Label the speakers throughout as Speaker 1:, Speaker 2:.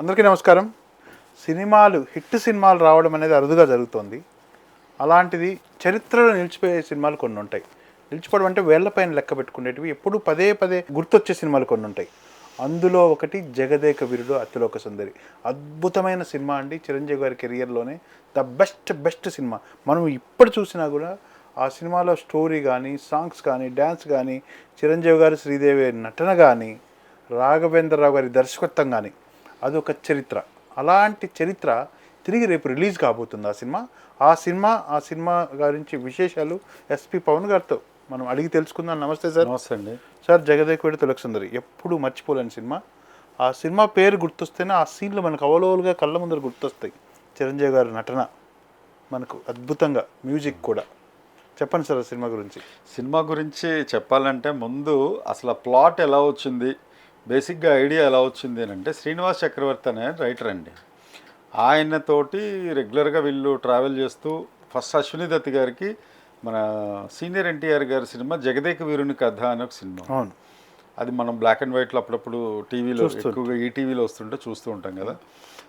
Speaker 1: అందరికీ నమస్కారం. సినిమాలు హిట్ సినిమాలు రావడం అనేది అరుదుగా జరుగుతుంది. అలాంటిది చరిత్రలో నిలిచిపోయే సినిమాలు కొన్ని ఉంటాయి. నిలిచిపోవడం అంటే వేళ్ళపైన లెక్క పెట్టుకునేటివి ఎప్పుడు పదే పదే గుర్తొచ్చే సినిమాలు కొన్ని ఉంటాయి. అందులో ఒకటి జగదేక వీరుడు అతిలోక సుందరి. అద్భుతమైన సినిమా అండి. చిరంజీవి గారి కెరియర్లోనే ద బెస్ట్ బెస్ట్ సినిమా. మనం ఇప్పుడు చూసినా కూడా ఆ సినిమాలో స్టోరీ కానీ సాంగ్స్ కానీ డ్యాన్స్ కానీ చిరంజీవి గారు శ్రీదేవి నటన కానీ రాఘవేంద్రరావు గారి దర్శకత్వం కానీ అదొక చరిత్ర. అలాంటి చరిత్ర తిరిగి రేపు రిలీజ్ కాబోతుంది ఆ సినిమా. ఆ సినిమా ఆ సినిమా గురించి విశేషాలు ఎస్పి పవన్ గారితో మనం అడిగి తెలుసుకుందాం. నమస్తే సార్.
Speaker 2: నమస్తే అండి.
Speaker 1: సార్ జగదేకుడి తొలక సుందరి ఎప్పుడు మర్చిపోలేని సినిమా. ఆ సినిమా పేరు గుర్తొస్తేనే ఆ సీన్లు మనకు అవలోలుగా కళ్ళ ముందర గుర్తొస్తాయి. చిరంజీవి గారి నటన మనకు అద్భుతంగా మ్యూజిక్ కూడా. చెప్పండి సార్ ఆ సినిమా గురించి.
Speaker 2: సినిమా గురించి చెప్పాలంటే ముందు అసలు ప్లాట్ ఎలా వచ్చింది? బేసిక్గా ఐడియా ఎలా వచ్చింది అని అంటే శ్రీనివాస్ చక్రవర్తి అనే రైటర్ అండి. ఆయనతోటి రెగ్యులర్గా వీళ్ళు ట్రావెల్ చేస్తూ ఫస్ట్ అశ్విని దత్ గారికి మన సీనియర్ ఎన్టీఆర్ గారి సినిమా జగదేక వీరుని కథ అనే ఒక సినిమా.
Speaker 1: అవును.
Speaker 2: అది మనం బ్లాక్ అండ్ వైట్లో అప్పుడప్పుడు టీవీలో ఎక్కువగా ఈ టీవీలో వస్తుంటే చూస్తూ ఉంటాం కదా.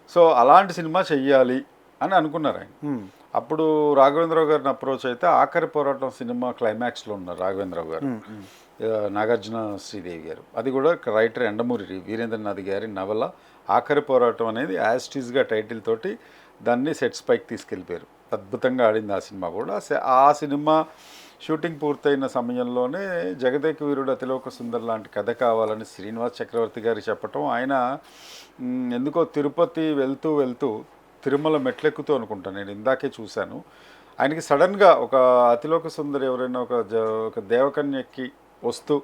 Speaker 2: సో అలాంటి సినిమా చెయ్యాలి అని అనుకున్నారు ఆయన. అప్పుడు రాఘవేంద్రరావు గారిని అప్రోచ్ అయితే ఆఖరి పోరాటం సినిమా క్లైమాక్స్లో ఉన్నారు రాఘవేంద్రరావు గారు. నాగార్జున శ్రీదేవి గారు. అది కూడా రైటర్ ఎండమూరి వీరేంద్రనాథ్ గారి నవల. ఆఖరి పోరాటం అనేది యాస్టీస్గా టైటిల్ తోటి దాన్ని సెట్స్ పైకి తీసుకెళ్ళిపోయారు. అద్భుతంగా ఆడింది ఆ సినిమా కూడా. ఆ సినిమా షూటింగ్ పూర్తయిన సమయంలోనే జగదేక వీరుడు అతిలోక సుందర్ లాంటి కథ కావాలని శ్రీనివాస్ చక్రవర్తి గారు చెప్పటం ఆయన ఎందుకో తిరుపతి వెళ్తూ వెళ్తూ తిరుమల మెట్లెక్కుతూ అనుకుంటాను నేను ఇందాకే చూశాను. ఆయనకి సడన్గా ఒక అతిలోక సుందరి ఎవరైనా ఒక జ ఒక దేవకన్యకి వస్తూ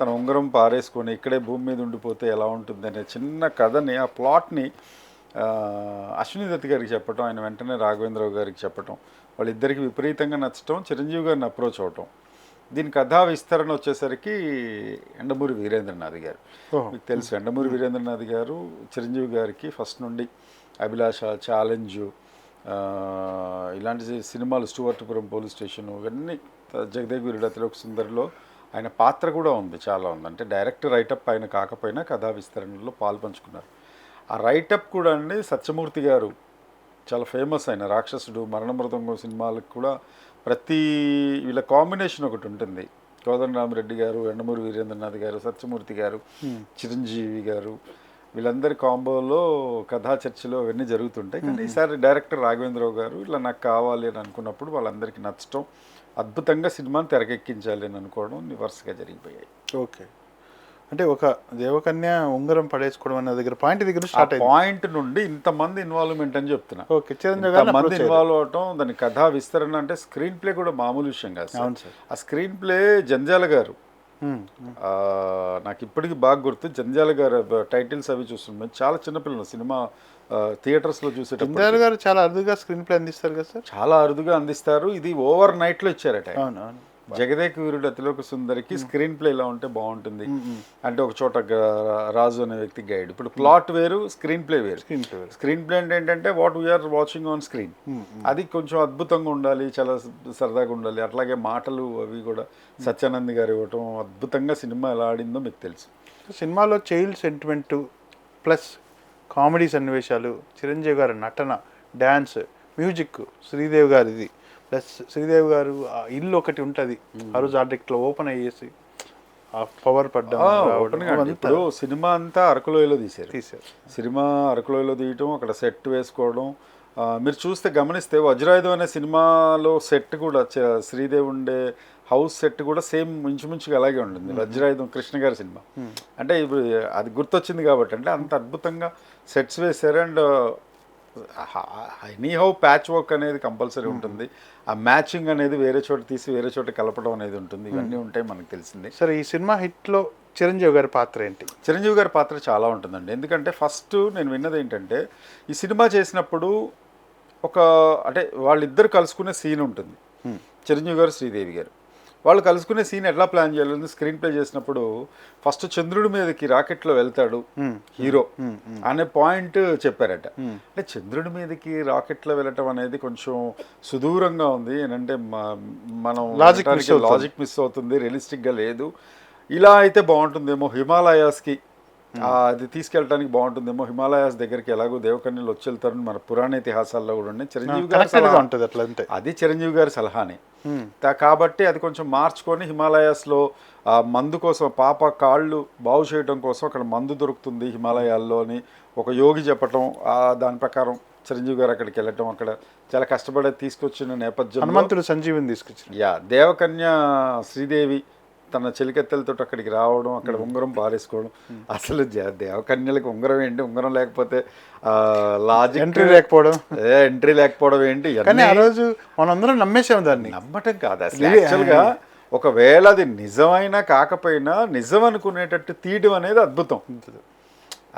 Speaker 2: తన ఉంగరం పారేసుకొని ఇక్కడే భూమి మీద ఉండిపోతే ఎలా ఉంటుంది అనే చిన్న కథని ఆ ప్లాట్ని అశ్విని దత్ గారికి చెప్పటం ఆయన వెంటనే రాఘవేంద్రరావు గారికి చెప్పటం వాళ్ళిద్దరికి విపరీతంగా నచ్చటం చిరంజీవి గారిని అప్రోచ్ అవటం దీని కథా విస్తరణ వచ్చేసరికి ఎండమూరి వీరేంద్రనాథ్ గారు. మీకు తెలుసు ఎండమూరి వీరేంద్రనాథ్ గారు చిరంజీవి గారికి ఫస్ట్ నుండి అభిలాష ఛాలెంజు ఇలాంటి సినిమాలు స్టువర్ట్పురం పోలీస్ స్టేషన్ ఇవన్నీ జగదేవ్ వీరుడు అతిలోక సుందరిలో ఆయన పాత్ర కూడా ఉంది చాలా ఉంది. అంటే డైరెక్ట్ రైటప్ ఆయన కాకపోయినా కథా విస్తరణలో పాల్పంచుకున్నారు ఆ రైటప్ కూడా అండి సత్యమూర్తి గారు చాలా ఫేమస్ అయిన రాక్షసుడు మరణ మృదంగం సినిమాలకు కూడా ప్రతి వీళ్ళ కాంబినేషన్ ఒకటి ఉంటుంది. కోదండరామరెడ్డి గారు ఎండమూరి వీరేంద్రనాథ్ గారు సత్యమూర్తి గారు చిరంజీవి గారు వీళ్ళందరి కాంబోలో కథా చర్చలు అవన్నీ జరుగుతుంటాయి. కానీ ఈసారి డైరెక్టర్ రాఘవేంద్రరావు గారు ఇట్లా నాకు కావాలి అని అనుకున్నప్పుడు వాళ్ళందరికీ నచ్చటం అద్భుతంగా సినిమాని తెరకెక్కించాలి అని అనుకోవడం వరుసగా జరిగిపోయాయి.
Speaker 1: ఓకే. అంటే ఒక దేవకన్య ఉంగరం పడేసుకోవడం అనే దగ్గర పాయింట్ దగ్గర స్టార్ట్
Speaker 2: పాయింట్ నుండి ఇంతమంది ఇన్వాల్వ్మెంట్ అని చెప్తున్నా.
Speaker 1: ఓకే చిరంజీవి
Speaker 2: మంది. ఇన్వాల్వ్ అవటం దాని కథా విస్తరణ అంటే స్క్రీన్ ప్లే కూడా మామూలు విషయం కాదు. ఆ స్క్రీన్ ప్లే జంజాల గారు. నాకు ఇప్పటికీ బాగా గుర్తు. జంజాల గారు టైటిల్స్ అవి చూస్తున్నాం చాలా చిన్నపిల్లలు. సినిమా థియేటర్స్లో చూసేటప్పుడు
Speaker 1: గారు చాలా అరుదుగా స్క్రీన్ ప్లే అందిస్తారు కదా సార్?
Speaker 2: చాలా అరుదుగా అందిస్తారు. ఇది ఓవర్ నైట్లో ఇచ్చారట జగదేక వీరుడు అతిలోక సుందరికి స్క్రీన్ ప్లే ఇలా ఉంటే బాగుంటుంది. అంటే ఒక చోట రాజు అనే వ్యక్తి గైడ్ ఇప్పుడు ప్లాట్ వేరు స్క్రీన్ ప్లే వేరు.
Speaker 1: స్క్రీన్ ప్లే
Speaker 2: స్క్రీన్ ప్లే అంటే ఏంటంటే what we are watching on screen అది కొంచెం అద్భుతంగా ఉండాలి చాలా సరదాగా ఉండాలి. అట్లాగే మాటలు అవి కూడా సత్యానంద్ గారు ఇవ్వటం అద్భుతంగా సినిమా ఎలా ఆడిందో మీకు తెలుసు.
Speaker 1: సినిమాలో చైల్డ్ సెంటిమెంట్ ప్లస్ కామెడీ సన్నివేశాలు చిరంజీవి గారి నటన డ్యాన్స్ మ్యూజిక్ శ్రీదేవి గారిది. ప్లస్ శ్రీదేవి గారు ఆ ఇల్లు ఒకటి ఉంటుంది. ఆ రోజు ఆర్డెక్ట్లో ఓపెన్ అయ్యేసి ఆ పవర్ పడ్డం
Speaker 2: ఆ, ఇప్పుడు సినిమా అంతా అరకులోయలో తీశారు.
Speaker 1: తీశారు.
Speaker 2: సినిమా అరకులోయలో తీయటం అక్కడ సెట్ వేసుకోవడం ఆ, మీరు చూస్తే గమనిస్తే వజ్రాయుధం అనే సినిమాలో సెట్ కూడా శ్రీదేవి ఉండే హౌస్ సెట్ కూడా సేమ్ ఇంచుమించుగా అలాగే ఉంటుంది. వజ్రాయుధం కృష్ణ గారి సినిమా. అంటే ఇప్పుడు అది గుర్తొచ్చింది కాబట్టి అంటే అంత అద్భుతంగా సెట్స్ వేశారు and any how patch work అనేది కంపల్సరీ ఉంటుంది. ఆ మ్యాచింగ్ అనేది వేరే చోట తీసి వేరే చోట కలపడం అనేది ఉంటుంది. ఇవన్నీ ఉంటాయి మనకు తెలిసింది.
Speaker 1: సరే ఈ సినిమా హిట్లో చిరంజీవి గారి పాత్ర ఏంటి?
Speaker 2: చిరంజీవి గారి పాత్ర చాలా ఉంటుందండి. ఎందుకంటే ఫస్ట్ నేను విన్నది ఏంటంటే ఈ సినిమా చేసినప్పుడు ఒక అంటే వాళ్ళిద్దరు కలుసుకునే సీన్ ఉంటుంది. చిరంజీవి గారు శ్రీదేవి గారు. వాళ్ళు కలుసుకునే సీన్ ఎట్లా ప్లాన్ చేయాలని స్క్రీన్ ప్లే చేసినప్పుడు ఫస్ట్ చంద్రుడి మీదకి రాకెట్లో వెళ్తాడు హీరో. అనే పాయింట్ చెప్పారట. అంటే చంద్రుడి మీదకి రాకెట్లో వెళ్ళటం అనేది కొంచెం సుదూరంగా ఉంది. ఏంటంటే మనం
Speaker 1: miss అవుతుంది.
Speaker 2: లాజిక్ మిస్ అవుతుంది. రియలిస్టిక్గా లేదు. ఇలా అయితే బాగుంటుందేమో హిమాలయాస్కి. అది తీసుకెళ్ళడానికి బాగుంటుందేమో. హిమాలయాస్ దగ్గరికి ఎలాగో దేవకన్యలు వచ్చి వెళ్తారని మన పురాణ ఇతిహాసాల్లో కూడా ఉన్నాయి. చిరంజీవి గారి సలహా-
Speaker 1: ఉంటుంది అట్లా అంటే
Speaker 2: అది చిరంజీవి గారి సలహానే. కాబట్టి అది కొంచెం మార్చుకొని హిమాలయాస్లో ఆ మందు కోసం పాప కాళ్ళు బాగు చేయడం కోసం అక్కడ మందు దొరుకుతుంది హిమాలయాల్లో అని ఒక యోగి చెప్పటం ఆ దాని ప్రకారం చిరంజీవి గారు అక్కడికి వెళ్ళటం అక్కడ చాలా కష్టపడి తీసుకొచ్చిన నేపథ్యంలో
Speaker 1: హనుమంతుడు సంజీవిని తీసుకొచ్చారు.
Speaker 2: యా దేవకన్య శ్రీదేవి తన చెలికెత్తలతో అక్కడికి రావడం అక్కడ ఉంగరం పారేసుకోవడం. అసలు దేవకన్యలకు ఉంగరం ఏంటి? ఉంగరం లేకపోతే లాజిక్
Speaker 1: ఎంట్రీ లేకపోవడం.
Speaker 2: ఎంట్రీ లేకపోవడం ఏంటి?
Speaker 1: కానీ ఆ రోజు మనందరం నమ్మేసాం దాన్ని.
Speaker 2: నమ్మటం కాదు అసలు. యాక్చువల్గా ఒకవేళ అది నిజమైనా కాకపోయినా నిజం అనుకునేటట్టు తీయడం అనేది అద్భుతం.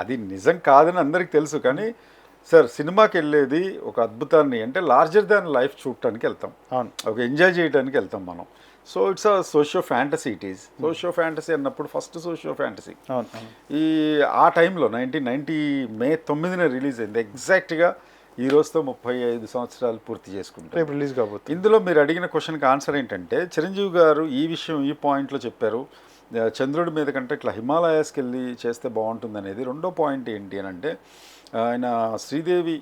Speaker 2: అది నిజం కాదని అందరికి తెలుసు. కానీ సార్ సినిమాకి వెళ్ళేది ఒక అద్భుతాన్ని అంటే లార్జర్ దాన్ లైఫ్ చూడటానికి వెళ్తాం.
Speaker 1: అవును.
Speaker 2: ఒక ఎంజాయ్ చేయడానికి వెళ్తాం మనం. So it's a socio fantasy it is socio fantasy అన్నప్పుడు ఫస్ట్ సోషియో ఫ్యాంటసీ ఈ ఆ టైంలో నైన్టీన్ నైన్టీ మే తొమ్మిదిన రిలీజ్ అయింది. ఎగ్జాక్ట్గా ఈ రోజుతో ముప్పై ఐదు సంవత్సరాలు పూర్తి చేసుకుంటాం.
Speaker 1: రేపు రిలీజ్ కాబోతుంది.
Speaker 2: ఇందులో మీరు అడిగిన క్వశ్చన్కి ఆన్సర్ ఏంటంటే చిరంజీవి గారు ఈ విషయం ఈ పాయింట్లో చెప్పారు. చంద్రుడి మీద కంటే ఇట్లా హిమాలయాస్కి వెళ్ళి చేస్తే బాగుంటుంది అనేది రెండో పాయింట్ ఏంటి అని అంటే ఆయన శ్రీదేవి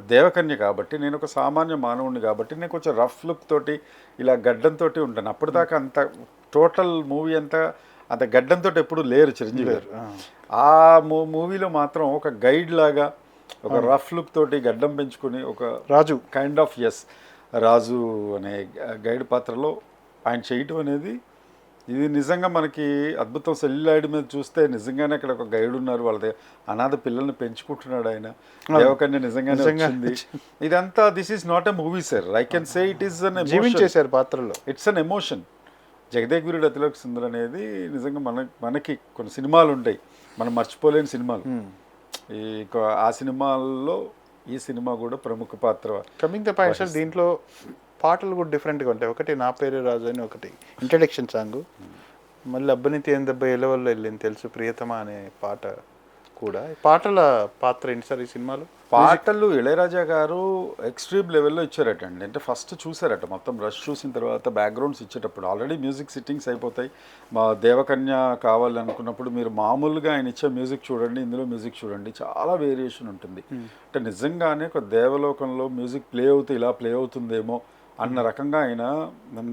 Speaker 2: దేవకన్య కాబట్టి నేను ఒక సామాన్య మానవుడిని కాబట్టి నేను కొంచెం రఫ్ లుక్ తోటి ఇలా గడ్డంతో ఉంటాను. అప్పటిదాకా అంత టోటల్ మూవీ అంతా అంత గడ్డంతో ఎప్పుడు లేరు చిరంజీవి గారు. ఆ. మూ- మూవీలో మాత్రం ఒక గైడ్ లాగా ఒక రఫ్ లుక్ తోటి గడ్డం పెంచుకుని ఒక
Speaker 1: రాజు.
Speaker 2: కైండ్ ఆఫ్ ఎస్ రాజు అనే గైడ్ పాత్రలో ఆయన చేయటం అనేది ఇది నిజంగా మనకి అద్భుతం. సెల్యులాయిడ్ మీద చూస్తే నిజంగానే అక్కడ ఒక గైడ్ ఉన్నారు వాళ్ళ అనాథ పిల్లల్ని పెంచుకుంటున్నాడు ఆయన. దేవకన్య నిజంగానే
Speaker 1: నిజంగా.
Speaker 2: వచ్చింది. ఇదంతా this is not a movie sir I can say it is an
Speaker 1: జీవించేశారు పాత్రలో.
Speaker 2: ఇట్స్ అన్ ఎమోషన్ జగదేగురుడు అతిలోక సుందర్ అనేది నిజంగా మన మనకి కొన్ని సినిమాలు ఉంటాయి. మనం మర్చిపోలేని సినిమాలు. ఈ ఆ సినిమాల్లో ఈ సినిమా కూడా ప్రముఖ పాత్ర.
Speaker 1: కమింగ్ ద పాయింట్ దీంట్లో పాటలు కూడా డిఫరెంట్గా ఉంటాయి. ఒకటి నా పేరు రాజు అని ఒకటి ఇంట్రడక్షన్ సాంగ్ మళ్ళీ అబ్బనితి ఏం దెబ్బ ఎలవల్లో వెళ్ళింది తెలుసు ప్రియతమా అనే పాట కూడా. పాటల పాత్ర ఏంటి సార్ ఈ సినిమాలో?
Speaker 2: పాటలు ఇళయరాజా గారు ఎక్స్ట్రీమ్ లెవెల్లో ఇచ్చారట అండి. అంటే ఫస్ట్ చూసారట. మొత్తం రష్ చూసిన తర్వాత బ్యాక్గ్రౌండ్స్ ఇచ్చేటప్పుడు ఆల్రెడీ మ్యూజిక్ సిట్టింగ్స్ అయిపోతాయి. మా దేవకన్య కావాలి అనుకున్నప్పుడు మీరు మామూలుగా ఆయన ఇచ్చే మ్యూజిక్ చూడండి ఇందులో మ్యూజిక్ చూడండి. చాలా వేరియేషన్ ఉంటుంది. అంటే నిజంగానే ఒక దేవలోకంలో మ్యూజిక్ ప్లే అవుతే ఇలా ప్లే అవుతుందేమో అన్న రకంగా ఆయన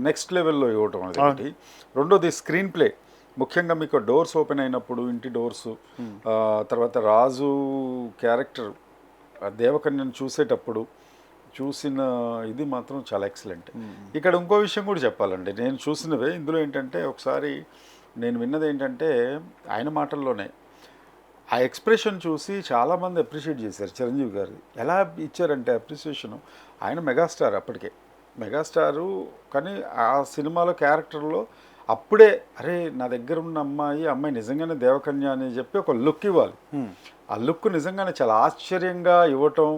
Speaker 2: నెక్స్ట్ లెవెల్లో ఇవ్వటం అది ఒకటి. రెండోది స్క్రీన్ ప్లే. ముఖ్యంగా మీకు డోర్స్ ఓపెన్ అయినప్పుడు ఇంటి డోర్స్ తర్వాత రాజు క్యారెక్టర్ దేవకన్యను చూసేటప్పుడు చూసిన ఇది మాత్రం చాలా ఎక్సలెంట్ ఇక్కడ ఇంకో విషయం కూడా చెప్పాలండి. నేను చూసినవే ఇందులో ఏంటంటే ఒకసారి నేను విన్నది ఏంటంటే ఆయన మాటల్లోనే ఆ ఎక్స్ప్రెషన్ చూసి చాలామంది అప్రిషియేట్ చేశారు చిరంజీవి గారు ఎలా ఇచ్చారంటే అప్రిసియేషన్ ఆయన మెగాస్టార్ అప్పటికే. మెగాస్టారు కానీ ఆ సినిమాలో క్యారెక్టర్లో అప్పుడే అరే నా దగ్గర ఉన్న అమ్మాయి అమ్మాయి నిజంగానే దేవకన్య అని చెప్పి ఒక లుక్ ఇవ్వాలి. ఆ లుక్ నిజంగానే చాలా ఆశ్చర్యంగా ఇవ్వటం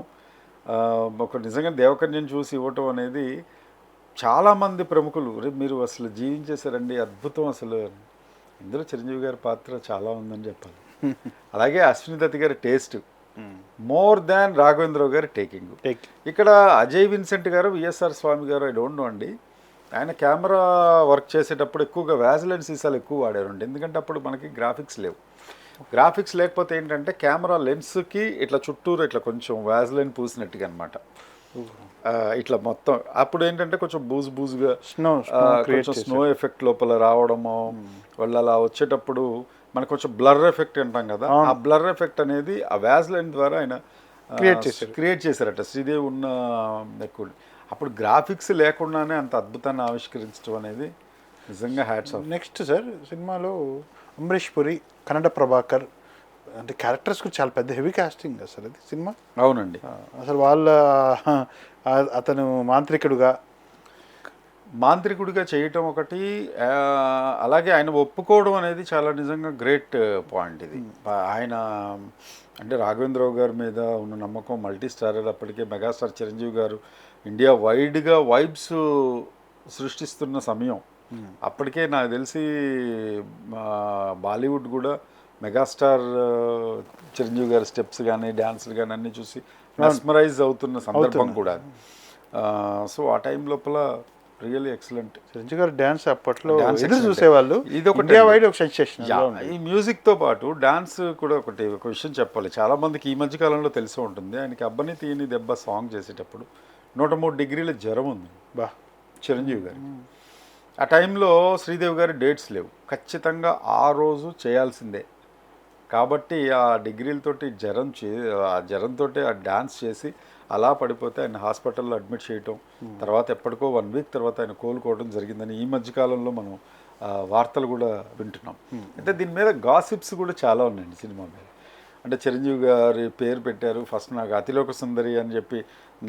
Speaker 2: ఒక నిజంగా దేవకన్యను చూసి ఇవ్వటం అనేది చాలామంది ప్రముఖులు రే మీరు అసలు జీవించేశారండి అద్భుతం అసలు. ఇందులో చిరంజీవి గారి పాత్ర చాలా ఉందని చెప్పాలి. అలాగే అశ్విని దత్ గారి టేస్ట్. మోర్ దాన్ రాఘవేంద్రరావు గారి టేకింగ్
Speaker 1: టేక్
Speaker 2: ఇక్కడ అజయ్ విన్సెంట్ గారు విఎస్ఆర్ స్వామి గారు ఐ డోంట్ నో అండి. ఆయన కెమెరా వర్క్ చేసేటప్పుడు ఎక్కువగా వ్యాజిలెన్ సీసాలు ఎక్కువ వాడారండి. ఎందుకంటే అప్పుడు మనకి గ్రాఫిక్స్ లేవు. గ్రాఫిక్స్ లేకపోతే ఏంటంటే కెమెరా లెన్స్కి ఇట్లా చుట్టూరు ఇట్లా కొంచెం వ్యాజిలైన్ పూసినట్టుగా అనమాట ఇట్లా మొత్తం. అప్పుడు ఏంటంటే కొంచెం బూజు బూజుగా
Speaker 1: స్నో
Speaker 2: కొంచెం స్నో ఎఫెక్ట్ లోపల రావడము వాళ్ళు అలా వచ్చేటప్పుడు మనకు కొంచెం బ్లర్ ఎఫెక్ట్ అంటాం కదా ఆ బ్లర్ ఎఫెక్ట్ అనేది ఆ వ్యాజ్లైన్ ద్వారా ఆయన
Speaker 1: Create చేశారు.
Speaker 2: క్రియేట్ చేశారట శ్రీదేవి ఉన్న ఎక్కువ అప్పుడు గ్రాఫిక్స్ లేకుండానే అంత అద్భుతాన్ని ఆవిష్కరించడం అనేది నిజంగా హ్యాట్స్ ఆఫ్
Speaker 1: నెక్స్ట్ సార్ సినిమాలో అమరీష్ పురి కన్నడ ప్రభాకర్ అంటే క్యారెక్టర్స్ కూడా చాలా పెద్ద హెవీ కాస్టింగ్ అసలు అది సినిమా?
Speaker 2: అవునండి.
Speaker 1: అసలు వాళ్ళ అతను మాంత్రికుడుగా
Speaker 2: మాంత్రికుడిగా చేయటం ఒకటి అలాగే ఆయన ఒప్పుకోవడం అనేది చాలా నిజంగా గ్రేట్ పాయింట్ ఇది. ఆయన అంటే రాఘవేంద్రరావు గారి మీద ఉన్న నమ్మకం మల్టీ స్టారర్ అప్పటికే మెగాస్టార్ చిరంజీవి గారు ఇండియా వైడ్గా వైబ్స్ సృష్టిస్తున్న సమయం. అప్పటికే నాకు తెలిసి బాలీవుడ్ కూడా మెగాస్టార్ చిరంజీవి గారి స్టెప్స్ కానీ డ్యాన్స్లు కానీ అన్నీ చూసి మెస్మరైజ్ అవుతున్న సందర్భం కూడా సో ఆ టైం లోపల రియల్లీ ఎక్సలెంట్
Speaker 1: చిరంజీవి గారు డ్యాన్స్ అప్పట్లో ఎదురు. చూసేవాళ్ళు.
Speaker 2: ఇది అండి.
Speaker 1: వైడ్ ఒక సెన్సేషన్
Speaker 2: ఈ మ్యూజిక్తో పాటు డాన్స్ కూడా ఒకటి ఒక విషయం చెప్పాలి. చాలా మందికి ఈ మధ్య కాలంలో తెలిసి ఉంటుంది. ఆయనకి అబ్బని తీయని దెబ్బ సాంగ్ చేసేటప్పుడు నూట మూడు డిగ్రీల జ్వరం ఉంది.
Speaker 1: బా.
Speaker 2: చిరంజీవి గారికి. ఆ టైంలో శ్రీదేవి గారి డేట్స్ లేవు. ఖచ్చితంగా ఆ రోజు చేయాల్సిందే. కాబట్టి ఆ డిగ్రీలతోటి జ్వరం చే ఆ జ్వరంతో ఆ డాన్స్ చేసి అలా పడిపోతే ఆయన హాస్పిటల్లో అడ్మిట్ చేయటం తర్వాత ఎప్పటికో వన్ వీక్ తర్వాత ఆయన కోలుకోవడం జరిగిందని ఈ మధ్య కాలంలో మనం వార్తలు కూడా వింటున్నాం. అయితే దీని మీద గాసిప్స్ కూడా చాలా ఉన్నాయండి సినిమా మీద. అంటే చిరంజీవి గారి పేరు పెట్టారు ఫస్ట్ నాకు అతిలోక సుందరి అని చెప్పి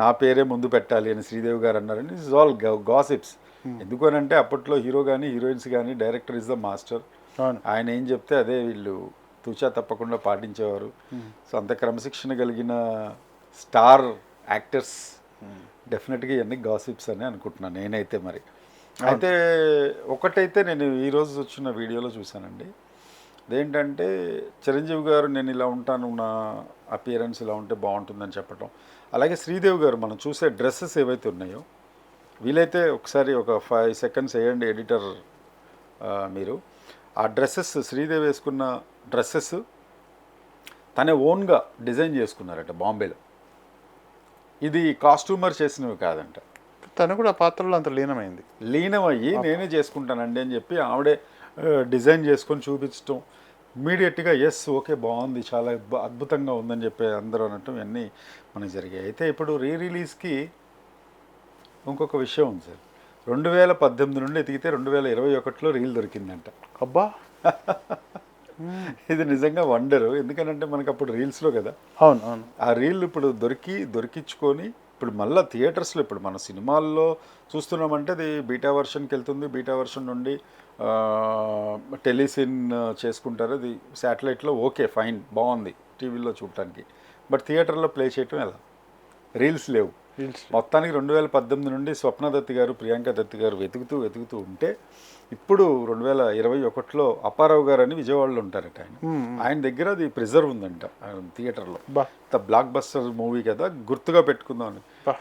Speaker 2: నా పేరే ముందు పెట్టాలి అని శ్రీదేవి గారు అన్నారని ఇస్ ఆల్ గాసిప్స్. ఎందుకు అని అంటే అప్పట్లో హీరో కానీ హీరోయిన్స్ కానీ డైరెక్టర్ ఇస్ ద మాస్టర్. ఆయన ఏం చెప్తే అదే వీళ్ళు తూచా తప్పకుండా పాటించేవారు. సో అంత క్రమశిక్షణ కలిగిన స్టార్ యాక్టర్స్ డెఫినెట్గా ఇవన్నీ గాసిప్స్ అని అనుకుంటున్నాను నేనైతే మరి. అయితే ఒకటైతే నేను ఈరోజు వచ్చిన వీడియోలో చూశానండి. అదేంటంటే చిరంజీవి గారు నేను ఇలా ఉంటాను నా అపియరెన్స్ ఇలా ఉంటే బాగుంటుందని చెప్పటం. అలాగే శ్రీదేవి గారు మనం చూసే డ్రెస్సెస్ ఏవైతే ఉన్నాయో వీలైతే ఒకసారి ఒక ఫైవ్ సెకండ్స్ వేయండి ఎడిటర్ మీరు. ఆ డ్రెస్సెస్ శ్రీదేవి వేసుకున్న డ్రెస్సెస్ తనే ఓన్గా డిజైన్ చేసుకున్నారట బాంబేలో. ఇది కాస్ట్యూమర్ చేసినవి కాదంట.
Speaker 1: తను కూడా ఆ పాత్రలో అంత లీనమైంది.
Speaker 2: లీనమయ్యి నేనే చేసుకుంటానండి అని చెప్పి ఆవిడే డిజైన్ చేసుకొని చూపించడం ఇమీడియట్గా ఎస్ ఓకే బాగుంది చాలా అద్భు- అద్భుతంగా ఉందని చెప్పి అందరూ అనటం ఇవన్నీ మనకి జరిగాయి. అయితే ఇప్పుడు రీ రిలీజ్కి ఇంకొక విషయం ఉంది సార్. రెండు వేల పద్దెనిమిది నుండి ఎతికితే రెండు వేల ఇరవై ఒకటిలో రీల్ దొరికిందంట.
Speaker 1: అబ్బా!
Speaker 2: ఇది నిజంగా వండరు. ఎందుకంటే మనకు అప్పుడు రీల్స్లో కదా.
Speaker 1: అవును అవును.
Speaker 2: ఆ రీల్ ఇప్పుడు దొరికి దొరికించుకొని ఇప్పుడు మళ్ళీ థియేటర్స్లో ఇప్పుడు మన సినిమాల్లో చూస్తున్నామంటే అది బీటా వర్షన్కి వెళ్తుంది. బీటా వర్షన్ నుండి టెలిసిన్ చేసుకుంటారు. అది శాటిలైట్లో ఓకే ఫైన్ బాగుంది టీవీలో చూడటానికి. బట్ థియేటర్లో ప్లే చేయటం ఎలా? రీల్స్ లేవు. మొత్తానికి రెండు వేల పద్దెనిమిది నుండి స్వప్న దత్తి గారు ప్రియాంక దత్తి గారు వెతుకుతూ వెతుకుతూ ఉంటే ఇప్పుడు రెండు వేల ఇరవై ఒకటిలో అప్పారావు గారు అని విజయవాడలో ఉంటారట ఆయన. ఆయన దగ్గర అది ప్రిజర్వ్ ఉందంట థియేటర్లో. బ్లాక్ బస్టర్ మూవీ కదా గుర్తుగా పెట్టుకుందాం.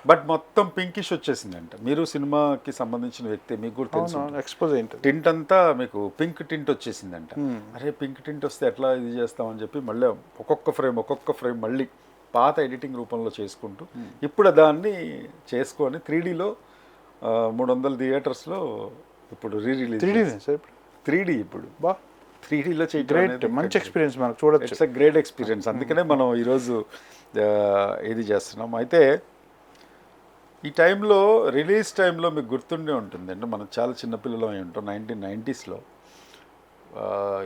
Speaker 2: బట్ మొత్తం పింకిష్ వచ్చేసిందంట. మీరు సినిమాకి సంబంధించిన వ్యక్తి మీకు కూడా తెలుసు
Speaker 1: ఎక్స్పోజ్
Speaker 2: టింట్ అంతా మీకు పింక్ టింట్ వచ్చేసిందంట. అరే పింక్ టింట్ వస్తే ఎట్లా ఇది చేస్తామని చెప్పి మళ్ళీ ఒక్కొక్క ఫ్రేమ్ ఒక్కొక్క ఫ్రేమ్ మళ్ళీ పాత ఎడిటింగ్ రూపంలో చేసుకుంటూ ఇప్పుడు దాన్ని చేసుకొని త్రీ డీలో మూడు వందల థియేటర్స్లో ఇప్పుడు రీ రిలీజ్
Speaker 1: త్రీ సార్ ఇప్పుడు?
Speaker 2: త్రీ డీ ఇప్పుడు.
Speaker 1: బా.
Speaker 2: త్రీ డీలో చేయడం
Speaker 1: గ్రేట్ మంచి ఎక్స్పీరియన్స్ మనకు చూడొచ్చు.
Speaker 2: ఇట్స్ గ్రేట్ ఎక్స్పీరియన్స్ అందుకనే మనం ఈరోజు ఆ, ఇది చేస్తున్నాం. అయితే ఈ టైంలో రిలీజ్ టైంలో మీకు గుర్తుండే ఉంటుంది. అంటే మనం చాలా చిన్నపిల్లలు అయి ఉంటాం నైన్టీన్ నైంటీస్లో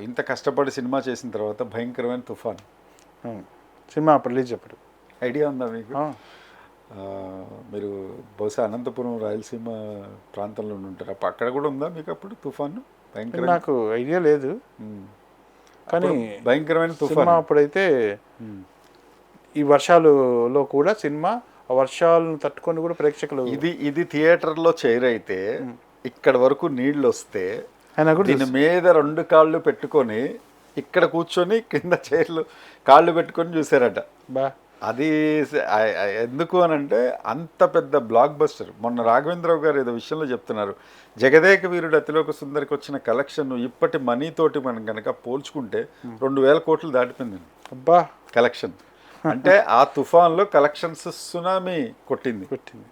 Speaker 2: ఇంత కష్టపడి సినిమా చేసిన తర్వాత భయంకరమైన తుఫాన్.
Speaker 1: అవును. సినిమా అప్పుడు రిలీజ్ అప్పుడు
Speaker 2: ఐడియా ఉందా మీకు? మీరు బహుశా అనంతపురం రాయలసీమ ప్రాంతంలో ఉంటారు. అప్పుడు అక్కడ కూడా ఉందా మీకు అప్పుడు తుఫాను? భయంకర
Speaker 1: నాకు ఐడియా లేదు. కానీ
Speaker 2: భయంకరమైన తుఫాన్.
Speaker 1: అప్పుడైతే ఈ వర్షాలులో కూడా సినిమా ఆ వర్షాలను తట్టుకొని కూడా ప్రేక్షకులు
Speaker 2: ఇది ఇది థియేటర్లో చేరైతే ఇక్కడ వరకు నీళ్ళు వస్తే దీని మీద రెండు కాళ్ళు పెట్టుకొని ఇక్కడ కూర్చొని కింద చైర్లు కాళ్ళు పెట్టుకొని చూసారట
Speaker 1: బా.
Speaker 2: అది ఎందుకు అని అంటే అంత పెద్ద బ్లాక్ బస్టర్ మొన్న రాఘవేంద్రరావు గారు ఏదో విషయంలో చెప్తున్నారు. జగదేక వీరుడు అతిలోక సుందరికి వచ్చిన కలెక్షన్ ఇప్పటి మనీతోటి మనం కనుక పోల్చుకుంటే రెండు వేల కోట్లు దాటిపోయింది.
Speaker 1: అబ్బా.
Speaker 2: కలెక్షన్ అంటే ఆ తుఫాన్లో కలెక్షన్స్ సునామీ కొట్టింది.
Speaker 1: పెట్టింది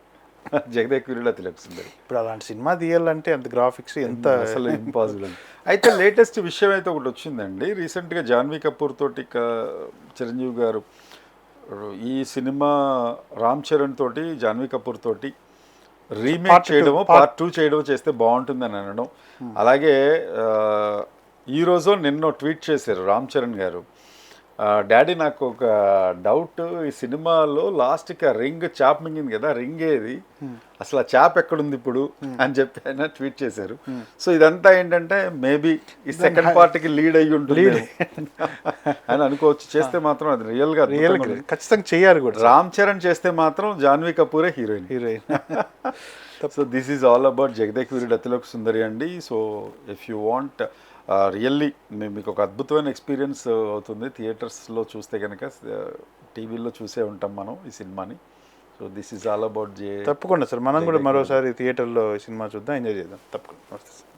Speaker 2: జగదేక వీరుడు అతిలోక సుందరి.
Speaker 1: ఇప్పుడు అలాంటి సినిమా తీయాలంటే ఎంత గ్రాఫిక్స్ ఎంత
Speaker 2: అసలు ఇంపాసిబుల్ అండి అయితే లేటెస్ట్ విషయం అయితే ఒకటి వచ్చిందండి. రీసెంట్గా జాన్వీ కపూర్ తోటి చిరంజీవి గారు ఈ సినిమా రామ్ చరణ్ తోటి జాన్వీ కపూర్ తోటి రీమేక్ చేయడమో పార్ట్ టూ చేయడమో చేస్తే బాగుంటుందని అనడం. అలాగే ఆ, ఈ రోజు నిన్న ట్వీట్ చేశారు రామ్ చరణ్ గారు. డాడీ నాకు ఒక డౌట్ ఈ సినిమాలో లాస్ట్కి ఆ రింగ్ చాప్ మింగింది కదా రింగ్ ఏది అసలు ఆ చాప్ ఎక్కడుంది ఇప్పుడు? అని చెప్పి ఆయన ట్వీట్ చేశారు. సో ఇదంతా ఏంటంటే మేబీ ఈ సెకండ్ పార్ట్కి లీడ్ అయ్యి ఉంటుంది. అని అనుకోవచ్చు. చేస్తే మాత్రం అది రియల్గా
Speaker 1: రియల్ ఖచ్చితంగా చేయాలి కూడా.
Speaker 2: రామ్ చరణ్ చేస్తే మాత్రం Janhvi కపూరే heroine.
Speaker 1: Heroine.
Speaker 2: So this is all about Jagadek Veerudu Athiloka Sundari అండి. So if you want really మీకు ఒక అద్భుతమైన ఎక్స్పీరియన్స్ అవుతుంది. థియేటర్స్లో చూస్తే కనుక టీవీలో చూసే ఉంటాం మనం ఈ సినిమాని. So this is all about జే
Speaker 1: తప్పకుండా సార్. మనం కూడా మరోసారి థియేటర్లో ఈ సినిమా చూద్దాం ఎంజాయ్ చేద్దాం. తప్పకుండా. నమస్తే సార్.